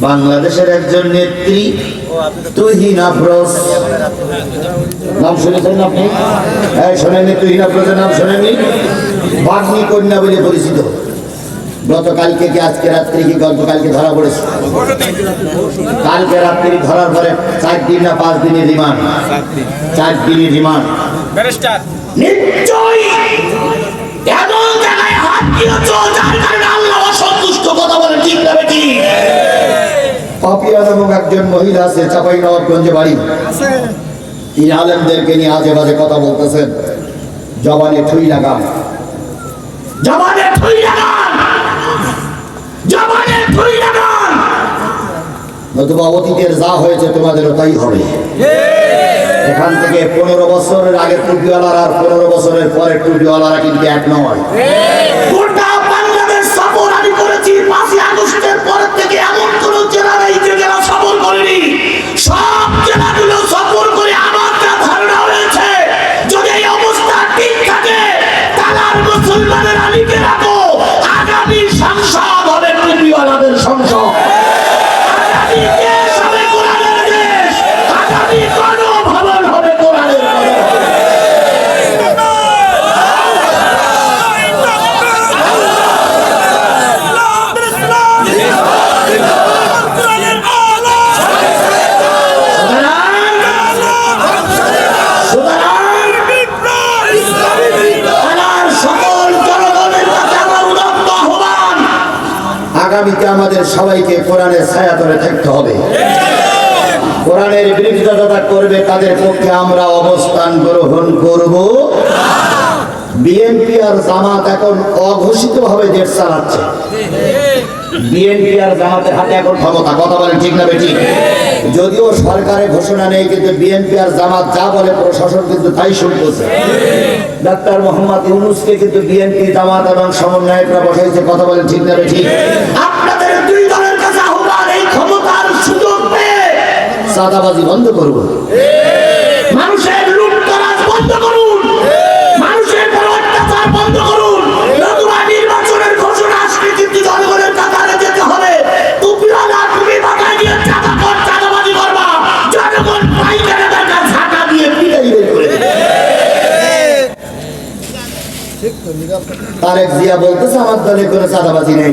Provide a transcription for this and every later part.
বাংলাদেশের একজন নেত্রী তুহিন আফরোজ। নাম শুনেছেন আপনি? হ্যাঁ শোনেননি তুহিন আফরোজের নাম শোনেননি? বাগ্নি কন্যা বলে পরিচিত। গতকালকে কি আজকে রাত্রি কি গতকালকে ধরা পড়েছে? কালকে রাত্রি ধরার পরে চার দিন না পাঁচ দিনের রিমান্ড। চার দিনের রিমান্ড। ব্যারিস্টার। নিশ্চয়ই! এমন জায়গায় হাত দিয়েছ পাপিয়া নামক একজন মহিলা আছে চাপাই নবাবগঞ্জে বাড়ি তিনি আলেমদেরকে নিয়ে আজে বাজে কথা বলতেছেন। জবানে ঠুই লাগান। জবানে ঠুই লাগান! জবানে ঠুই লাগান! নতুবা অতীতের যা হয়েছে তোমাদেরও তাই হবে। এখান থেকে পনেরো বছরের আগে টুপিওয়ালারা আর পনেরো বছরের পরে টুপিওয়ালারা কিন্তু এক নয়। আর মুসলমানের আলীকে রাখো। আগামী সংসদ হবে টুপিওয়ালাদের সংসদ। আগামীতে আমাদের সবাইকে কোরআনের ছায়া ধরে থাকতে হবে। কোরআনের বিরোধিতা যারা করবে, তাদের পক্ষে আমরা অবস্থান গ্রহণ করব। বিএনপি আর জামাত এখন অঘোষিত ভাবে দেশ চালাচ্ছে। বিএনপি আর জামাতের হাতে এখন ক্ষমতা, কথা বলেন ঠিক না বেঠিক? যদিও সরকারের ঘোষণা নেই, কিন্তু বিএনপি আর জামাত যা বলে প্রশাসন কিন্তু তাই শুনতেছে। ডাক্তার মোহাম্মদ ইউনুসকে কিন্তু বিএনপি, জামাত এবং সমন্বয়করা বসাইছে, কথা বলেন ঠিক না বেঠিক? আপনাদের দুই দলের কাছে আহ্বান, এই ক্ষমতার সুযোগ পেয়ে সাদাবাজি বন্ধ করব মানুষের লুটতরাজ বন্ধ করুন। তারেক জিয়া বলতেছে, আমার দলে কোনো চাঁদাবাজি নেই।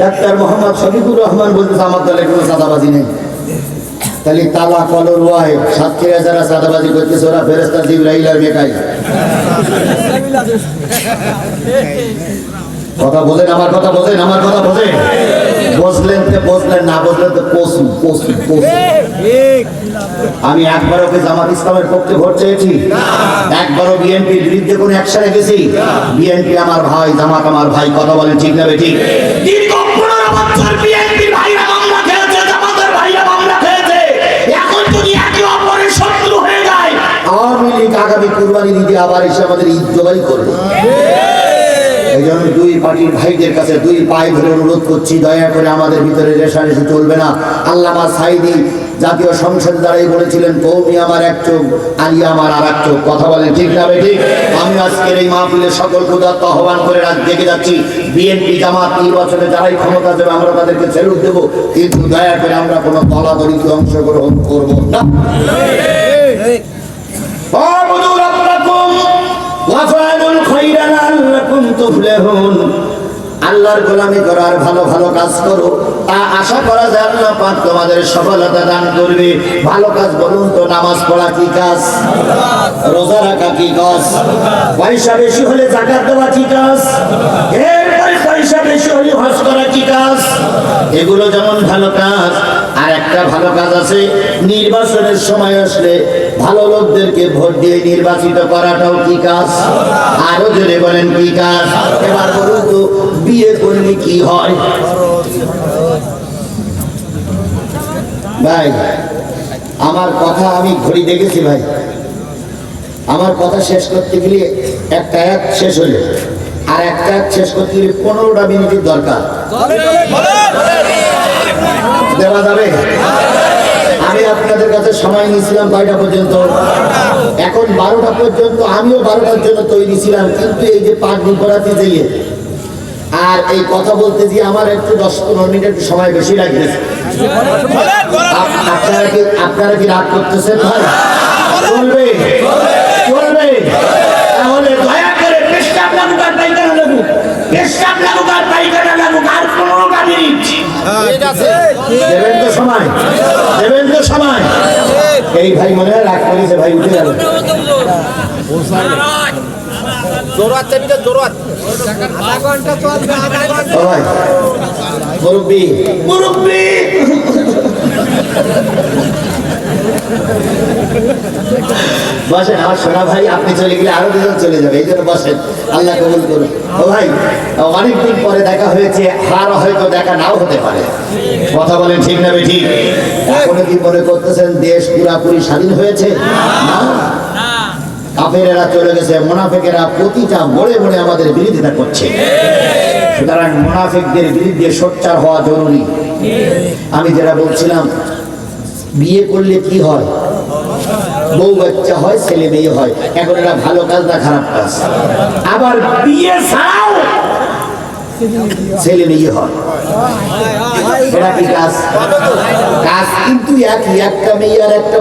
ডাক্তার মোহাম্মদ শফিকুর রহমান বলতেছে, আমার দলে কোনো চাঁদাবাজি নেই। তাহলে তালা, কলর ওয়াই সাতক্ষীরা যারা চাঁদাবাজি করতেছে, ওরা ফেরেস্তা জিব্রাইল আর মেকাই কথা বলেন, আমার কথা বলেন, আমার কথা বোঝেন বুঝলেন তো বুঝলেন না বুঝলেন তো পশু পশু আমি একবারও কি জামাত ইসলামের পক্ষে ভোট চেয়েছি। একবারও বিএনপির বিরুদ্ধে কোনো অ্যাকশনে গেছি বিএনপি আমার ভাই জামাত আমার ভাই কথা বলেন ঠিক না ঠিক। দীর্ঘ পনেরো বছর বিএনপি ভাইরা মামলা খেয়েছে জামাতের ভাইরা মামলা খেয়েছে। এখন যদি একে অপরের শত্রু হয়ে যায় আওয়ামী লীগ আগামী কুরবানি দিতে আবার এসে আমাদের জবাই করবে। এই জন্য দুই পার্টির ভাইদের কাছে দুই পায়ে ধরে অনুরোধ করছি দয়া করে আমাদের ভিতরে রেশারেশি চলবে না আল্লামা সাইদি জাতীয় সংসদ দ্বারাই বলেছিলেন কৌমি আমার এক চোখ আলী আমার আর এক চোখ কথা বলেন ঠিক না ঠিক আমি আজকের এই মাহফিলের সকল ক্ষুদার্ত আহ্বান করে রাজ দেখে যাচ্ছি বিএনপি জামাত নির্বাচনে যারাই ক্ষমতা দেবে আমরা তাদেরকে ফেরত দেবো কিন্তু দয়া করে আমরা কোনো দলাদলিতে অংশগ্রহণ করব না واعبدوا ربكم وافعلوا الخير لعلكم তুফলেহুন আল্লাহর গোলামি করার ভালো ভালো কাজ করো। তা আশা করা যায় আল্লাহ পাক তোমাদের সফলতা দান করবে। ভালো কাজ বলুন তো, নামাজ পড়া কি কাজ? রোজা রাখা কি কাজ? পয়সা বেশি হলে জাকাত দেওয়া কি কাজ? কি কাজ? এগুলো যেমন ভালো কাজ আর একটা ভালো কাজ আছে, নির্বাচনের সময় আসলে ভালো লোকদেরকে ভোট দিয়ে নির্বাচিত করাটাও কি কাজ? আরও জোরে বলেন, কি কাজ? এবার বলুন তো, বিয়ে করলে কি হয়? ভাই, আমার কথা আমি ঘড়ি দেখেছি, ভাই। আমার কথা শেষ করতে গেলে একটা এক শেষ হলে, আর একটা এক শেষ করতে গেলে পনেরোটা মিনিটের দরকার। দেওয়া যাবে? আমি আপনাদের কাছে সময় নিয়েছিলাম কয়টা পর্যন্ত? এখন বারোটা পর্যন্ত, আমিও বারোটার জন্য তৈরি ছিলাম, কিন্তু এই যে পাগড়ি পড়াতে যেয়ে আর এই কথা বলতে যে আমার একটু দশ পনেরো মিনিট একটু সময় বেশি লাগতেছে আপনারা কি আপনারা কি রাগ করতেছেন তাহলে দেবেন তো সময় দেবেন তো সময় এই ভাই মনে হয় রাগ করেছে ভাই উঠে গেল। জোরাত চাবিটা জোরাত। ও ভাই মুরব্বী। মুরব্বী। বসেন, আমার সোনা ভাই, আপনি চলে গেলে আরও দুজন চলে যাবে। এই জন্য বসেন, আল্লাহ কবুল করুন ও ভাই অনেকদিন পরে দেখা হয়েছে আর হয়তো দেখা নাও হতে পারে। কথা বলেন ঠিক না ঠিক এখনও কি মনে করতেছেন, দেশ পুরাপুরি স্বাধীন হয়েছে? না। চলে গেছে, মোনাফেকেরা প্রতিটা মোড়ে মোড়ে আমাদের বিরোধিতা করছে। সুতরাং মোনাফিকদের বিরুদ্ধে সোচ্চার হওয়া জরুরি। আমি যেটা বলছিলাম, বিয়ে করলে কি হয়? বউ বাচ্চা হয়, ছেলে মেয়ে হয়, এখন এরা ভালো কাজ না খারাপ কাজ? আবার বিয়ে ছাড়াও ছেলে মেয়ে হয়। কিন্তু একই, একটা মেয়ে আর একটা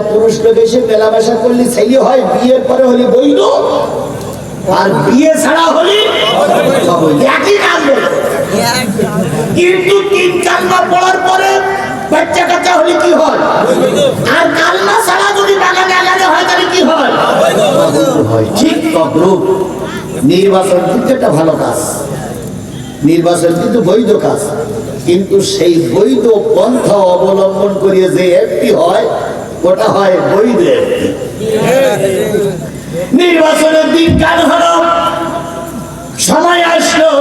মেলামেশা করলে হয়, বিয়ের পরে হলে আর বিয়ে ছাড়া হলে কিন্তু তিন পড়ার পরে বাচ্চা কাচ্চা হলে কি হয়? আর কালমা ছাড়া যদি বাগানে আগানে নির্বাচন কিন্তু একটা ভালো কাজ। নির্বাচন কিন্তু বৈধ কাজ। কিন্তু সেই বৈধ পন্থা অবলম্বন করিয়ে যে একটি হয়, ওটা হয় বৈধ নির্বাচনের দিন হলো? সময় আসলো।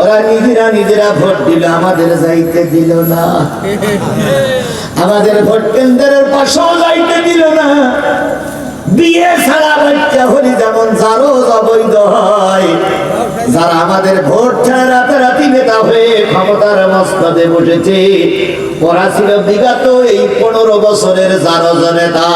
ওরা নিজেরা নিজেরা ভোট দিল, আমাদের যাইতে দিল না। আমাদের ভোট কেন্দ্রের পাশেও যাইতে দিল না। বিয়ে ছাড়া বাচ্চা হলি যেমন যারও অবৈধ হয়। যারা আমাদের ভোট ছাড়া রাতারাতি নেতা হয়ে ক্ষমতার মস্তদে বসেছে। ওরা ছিল বিগত এই পনেরো বছরের জারজ নেতা